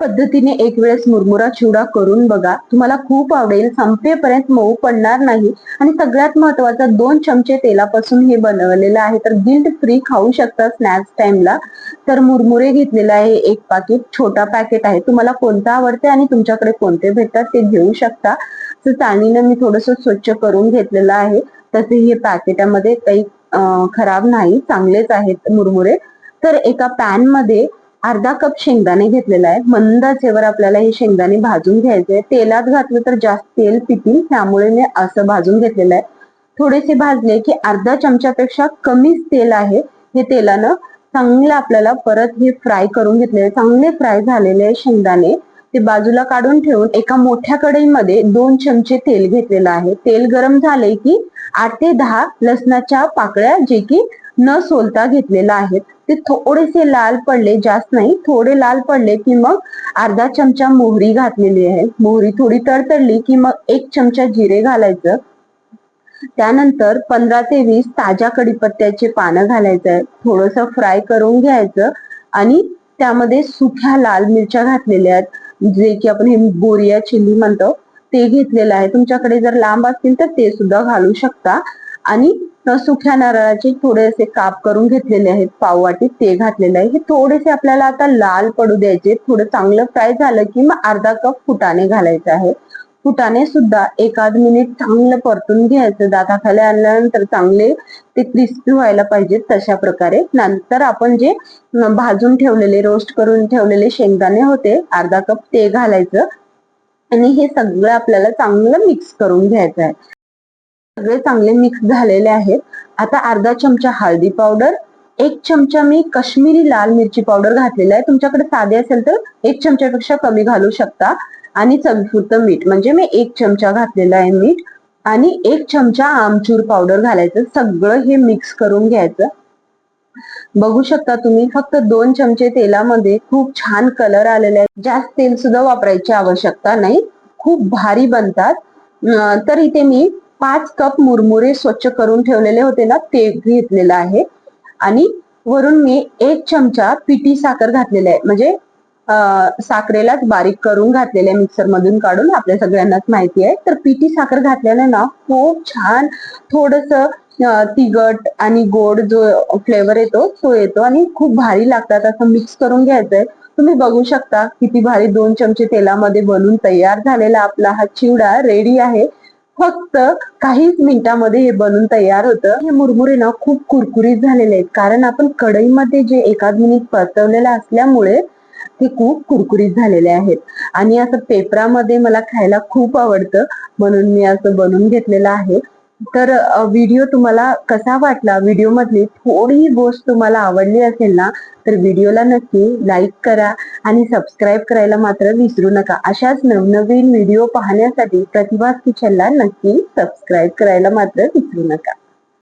पद्धतीने एक वेळेस मुरमुरा चिवडा करून बघा. तुम्हाला खूप आवडेल. संपेपर्यंत मऊ पडणार नाही. आणि सगळ्यात महत्वाचं दोन चमचे तेलापासून हे बनवलेलं आहे. तर गिल्ट फ्री खाऊ शकता स्नॅक्स टाइमला तर मुरमुरे घेतलेलं आहे एक पाकिट छोटा पॅकेट आहे. तुम्हाला कोणता आवडते आणि तुमच्याकडे कोणते भेटतात ते घेऊ शकता. तर चाळणीनं मी थोडस स्वच्छ करून घेतलेलं आहे. तसे हे पॅकेटामध्ये काही खराब नाही. चांगलेच आहेत मुरमुरे. तर एका पॅनमध्ये अर्धा कप शेंगदाणे घेतलेला आहे मंद आचेवर आपल्याला हे शेंगदाणे भाजून घ्यायचे. तेलात घातलं तर जास्त तेल पितील. त्यामुळे मी असं भाजून घेतलेलं आहे. थोडेसे भाजले की अर्धा चमच्यापेक्षा कमीच तेल आहे. हे तेलानं चांगलं आपल्याला परत हे फ्राय करून घेतलेले. चांगले फ्राय झालेले आहे शेंगदाणे ते बाजूला काढून ठेवून एका मोठ्या कढईमध्ये दोन चमचे तेल घेतलेलं आहे. तेल गरम झाले की आठ ते दहा लसणाच्या पाकळ्या जे की न सोलता घेतलेला आहे. ते थोडेसे लाल पडले जास्त नाही थोडे लाल पडले की मग अर्धा चमचा मोहरी घातलेली आहे. मोहरी थोडी तडतडली की मग एक चमचा जिरे घालायचं. त्यानंतर पंधरा ते वीस ताज्या कडीपत्त्याचे पानं घालायचं आहे. थोडस फ्राय करून घ्यायचं आणि त्यामध्ये सुक्या लाल मिरच्या घातलेल्या आहेत. जे की आपण हे बोरिया चिली म्हणतो ते घेतलेलं आहे. तुमच्याकडे जर लांब असतील तर ते सुद्धा घालू शकता. आणि सुख्या नारळाचे थोडेसे काप करून घेतलेले आहेत पाववाटी ते घातलेले आहे. हे थोडेसे आपल्याला आता लाल पडू द्यायचे थोडं चांगलं फ्राय झालं की मग अर्धा कप फुटाणे घालायचे आहे. फुटाणे सुद्धा एखाद मिनिट चांगलं परतून घ्यायचं. दाताखाली आणल्यानंतर चांगले ते क्रिस्पी व्हायला पाहिजेत तशा प्रकारे. नंतर आपण जे भाजून ठेवलेले रोस्ट करून ठेवलेले शेंगदाणे होते अर्धा कप ते घालायचं. आणि हे सगळं आपल्याला चांगलं मिक्स करून घ्यायचं आहे. सगळे चांगले मिक्स झालेले आहेत. आता अर्धा चमचा हळदी पावडर एक चमचा मी कश्मीरी लाल मिरची पावडर घातलेला आहे. तुमच्याकडे साधे असेल तर एक चमच्यापेक्षा कमी घालू शकता. आणि चवीपुरतं मीठ म्हणजे मी एक चमचा घातलेला आहे मीठ. आणि एक चमचा आमचूर पावडर घालायचं. सगळं हे मिक्स करून घ्यायचं. बघू शकता तुम्ही फक्त दोन चमचे तेलामध्ये खूप छान कलर आलेले आहे जास्त तेल सुद्धा वापरायची आवश्यकता नाही. खूप भारी बनतात. तर इथे मी पाच कप मुरमुरे स्वच्छ करून ठेवलेले होते ना ते घेतलेलं आहे. आणि वरून मी एक चमचा पिठी साखर घातलेला आहे. म्हणजे साखरेलाच बारीक करून घातलेले आहे मिक्सर मधून काढून आपल्या सगळ्यांनाच माहिती आहे. तर पिठी साखर घातल्याने ना खूप छान थोडस तिखट आणि गोड जो फ्लेवर येतो तो येतो आणि खूप भारी लागतात. असं मिक्स करून घ्यायचंय. तुम्ही बघू शकता किती भारी दोन चमचे तेलामध्ये बनून तयार झालेला आपला हा चिवडा रेडी आहे. फक्त काहीच मिनिटांमध्ये हे बनून तयार होतं. हे मुरमुरे ना खूप कुरकुरीत झालेले आहेत. कारण आपण कढईमध्ये जे एकाच मिनिट परतवलेलं असल्यामुळे ते खूप कुरकुरीत झालेले आहेत. आणि असं पेपरामध्ये मला खायला खूप आवडतं. म्हणून मी असं बनवून घेतलेलं आहे. तर व्हिडिओ तुम्हाला कसा वाटला? व्हिडिओ मधली थोडी गोष्ट तुम्हाला आवडली असेल ना तर व्हिडिओला नक्की लाईक करा आणि सबस्क्राईब करायला मात्र विसरू नका. अशाच नवनवीन व्हिडिओ पाहण्यासाठी प्रतिभा किचनला नक्की सबस्क्राईब करायला मात्र विसरू नका.